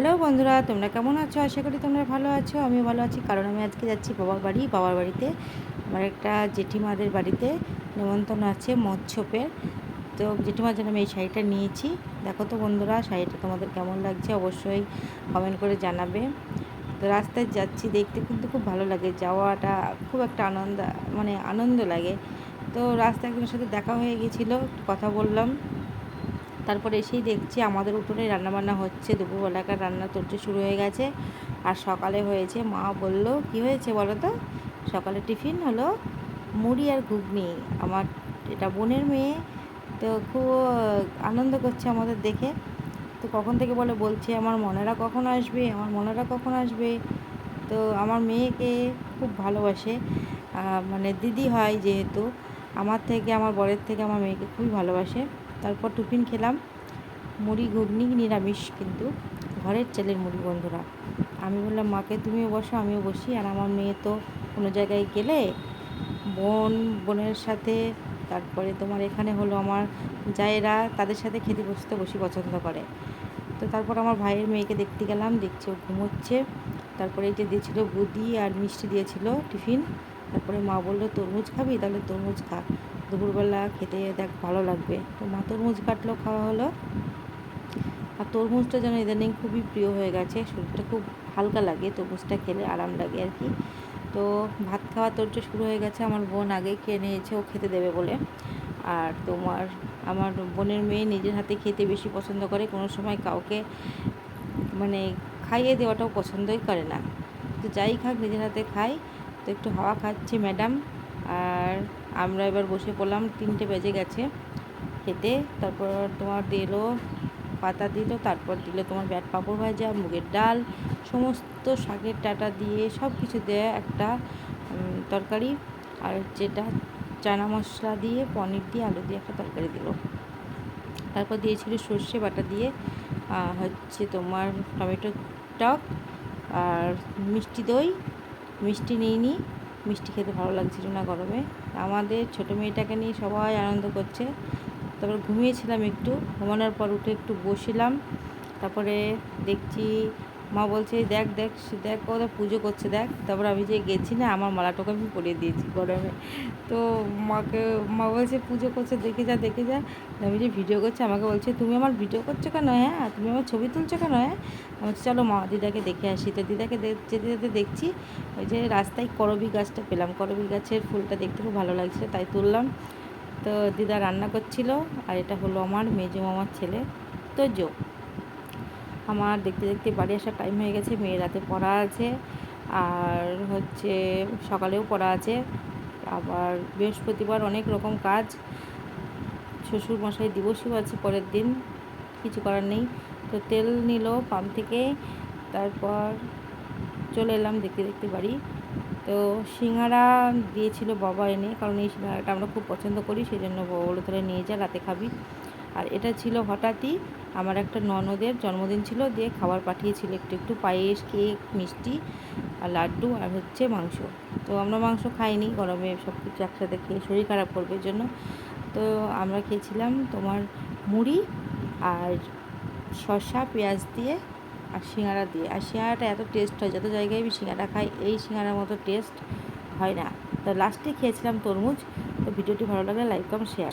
Hello বন্ধুরা, তোমরা কেমন আছো? আশা করি তোমরা ভালো আছো আমি ভালো আছি। কারণ আমি আজকে যাচ্ছি বাবার বাড়ি, বাবার বাড়িতে। আমার একটা জেঠিমাদের বাড়িতে নেমন্তন্ন আছে মৎস্যপের। তো জেঠিমার জন্য আমি এই শাড়িটা নিয়েছি। দেখো তো বন্ধুরা, শাড়িটা তোমাদের কেমন লাগছে অবশ্যই কমেন্ট করে জানাবে। তো রাস্তায় যাচ্ছি, দেখতে কিন্তু খুব ভালো লাগে, যাওয়াটা খুব একটা আনন্দ মানে আনন্দ লাগে। তো রাস্তায় একজনের সাথে দেখা হয়ে গেছিল কথা বললাম। তারপরে এসেই দেখছি আমাদের উঠোনে রান্নাবান্না হচ্ছে, দুপুরবেলাকার রান্না তোরছে শুরু হয়ে গেছে। আর সকালে হয়েছে, মা বলল, কি হয়েছে বলো তো? সকালে টিফিন হলো মুড়ি আর ঘুগনি। আমার এটা বোনের মেয়ে, তো খুব আনন্দ করছে আমাদের দেখে। তো কখন থেকে বলে, বলছে আমার মনেরা কখন আসবে? আমার মনেরা কখন আসবে? তো আমার মেয়েকে খুব ভালোবাসে। মানে দিদি হয় যেহেতু, আমার থেকে, আমার বরের থেকে আমার মেয়েকে খুবই ভালোবাসে। তারপর টিফিন খেলাম। মুড়ি ঘুগনি নিরামিষ কিন্তু ঘরের ছেলের মুড়ি, বন্ধুরা। আমি বললাম, মাকে তুমিও বসো, আমিও বসি। আর আমার মেয়ে তো কোনো জায়গায় গেলে বোন, বোনের সাথে, তারপরে তোমার এখানে হলো আমার জায়েরা, তাদের সাথে খেতে বসতে বসি পছন্দ করে। তো তারপর আমার ভাইয়ের মেয়েকে দেখতে গেলাম, দেখছি ও ঘুমোচ্ছে। তারপরে এই যে দিয়েছিলো বুদি আর মিষ্টি দিয়েছিল টিফিন। তারপরে মা বলল, তরমুজ খাবি? তাহলে তরমুজ খা। দুপুরবেলা খেতে দেখ ভালো লাগবে। তো মা তরমুজ কাটলেও খাওয়া হলো। আর তরমুজটা যেন ইদানিং খুবই প্রিয় হয়ে গেছে, শরীরটা খুব হালকা লাগে, তরমুজটা খেলে আরাম লাগে আর কি। তো ভাত খাওয়া তোর শুরু হয়ে গেছে, আমার বোন আগেই খেয়ে নিয়েছে, ও খেতে দেবে বলে। আর তোমার, আমার বোনের মেয়ে নিজের হাতে খেতে বেশি পছন্দ করে, কোনো সময় কাউকে মানে খাইয়ে দেওয়াটাও পছন্দই করে না। তো যাই খাক, নিজের হাতে খাই। তো একটু হাওয়া খাচ্ছে ম্যাডাম। আর আমরা এবার বসে পড়লাম, তিনটে বেজে গেছে খেতে। তারপর তোমার দিল পাতা দিল, তারপর দিল তোমার ব্যাট পাঁপড় ভাজা, মুগের ডাল, সমস্ত শাকের টাটা দিয়ে সব কিছু দেয় একটা তরকারি। আর যেটা চানা মশলা দিয়ে, পনির দিয়ে, আলু দিয়ে একটা তরকারি দিল। তারপর দিয়েছিল সর্ষে বাটা দিয়ে হচ্ছে তোমার টমেটো টক আর মিষ্টি দই। মিষ্টি নিইনি। মিষ্টি খেতে ভালো লাগছিল না গরমে। আমাদের ছোটো মেয়েটাকে নিয়ে সবাই আনন্দ করছে। তারপরে ঘুমিয়েছিলাম একটু, ঘুমানোর পর উঠে একটু বসিলাম। তারপরে দেখছি মা বলছে, দেখ দেখ দেখ ওরা পুজো করছে, দেখ। তারপর আমি যে গেছি না, আমার মালাটাকে আমি পরিয়ে দিয়েছি গরমে। তো মাকে, মা বলছে, পুজো করছে, দেখে যা দেখে যা। আমি যে ভিডিও করছে, আমাকে বলছে, তুমি আমার ভিডিও করছ কেন হ্যাঁ? তুমি আমার ছবি তুলছো কেন হ্যাঁ? আমি চলো মা, দিদাকে দেখে আসি। তো দিদাকে যেতে যেতে দেখছি, ওই যে রাস্তায় করবি গাছটা পেলাম। করবি গাছের ফুলটা দেখতে খুব ভালো লাগছে তাই তুললাম। তো দিদা রান্না করছিল, আর এটা হলো আমার মেজো মামার ছেলে তো জো আমার দেখতে দেখতে বাড়ি আসার টাইম হয়ে গেছে, মেয়ের রাতে পড়া আছে, আর হচ্ছে সকালেও পড়া আছে, আবার বৃহস্পতিবার অনেক রকম কাজ শ্বশুর মশাই দিবসও আছে পরের দিন, কিছু করার নেই, তো তেল নিল পাম্প থেকে, তারপর চলে এলাম দেখতে দেখতে বাড়ি, তো সিঙ্গারা দিয়েছিল বাবা এনে, কারণ এই সিঙ্গারাটা আমরা খুব পছন্দ করি সেই জন্য বাবা বলে তাহলে নিয়ে যা, রাতে খাবি। আর এটা ছিল হঠাৎই আমার একটা ননদের জন্মদিন ছিল, দিয়ে খাবার পাঠিয়েছিল একটু একটু পায়েস, কেক, মিষ্টি আর লাড্ডু আর হচ্ছে মাংস। তো আমরা মাংস খাইনি, গরমে সব কিছু একসাথে খেয়ে শরীর খারাপ করবে জন্য। তো আমরা খেয়েছিলাম তোমার মুড়ি আর শসা, পেঁয়াজ দিয়ে আর সিঙ্গারা দিয়ে। আর সিঙ্গারাটা এত টেস্ট হয়, যত জায়গায় আমি সিঙ্গারা খাই, এই সিঙ্গারার মতো টেস্ট হয় না। তো লাস্টে খেয়েছিলাম তরমুজ, তো ভিডিওটি ভালো লাগলে লাইক কম শেয়ার